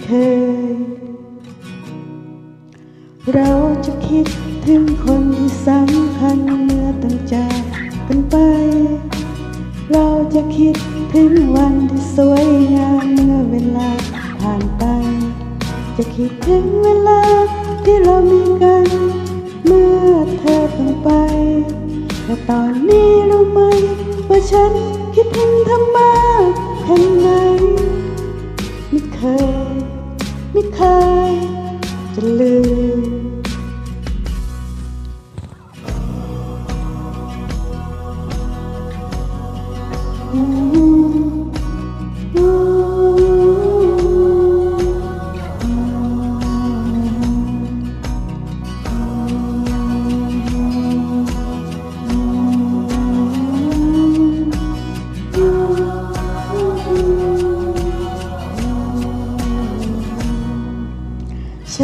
เคย เราจะคิดถึงคนที่สำคัญเมื่อต้องจากกันไป เราจะคิดถึงวันที่สวยงามเมื่อเวลาผ่านไป จะคิดถึงเวลาที่เรามีกัน เมื่อเธอต้องไปแต่ตอนนี้รู้ไหมว่าฉันคิดถึงเธอม ฉั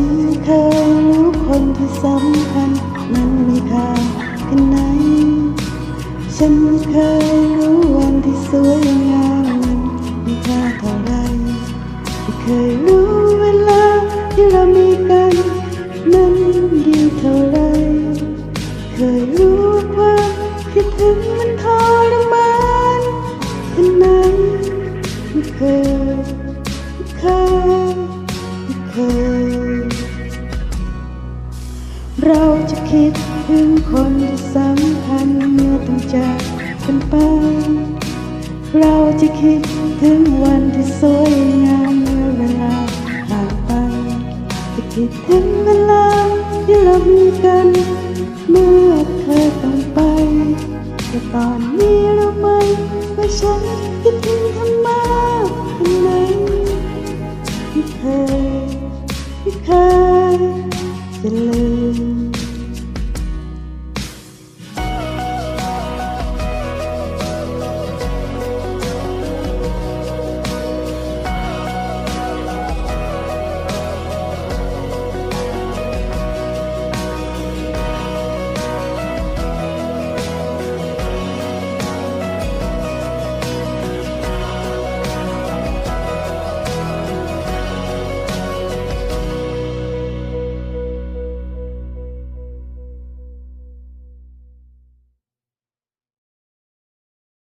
นไม่เคยรู้คนที่สำคัญนั้นมีค่าแค่ไหน ฉันไม่เคย สวยงามมีค่าเท่าไรไม่เคยรู้เวลาที่เรามีกันนั้นดีเท่าไรเคยรู้ว่าคิดถึงมันทรมานแค่ไหนไม่เคยไม่เคยไม่เคย เราจะคิดถึงคน สวยงามเมื่อเวลาผ่านไปจะคิดถึงเวลาที่เรามีกัน เมื่อเธอต้องไปแต่ตอนนี้เรู้ไหมว่าฉันคิดถึงเธอมากแค่ไหนไม่เคยไม่เคยจะลื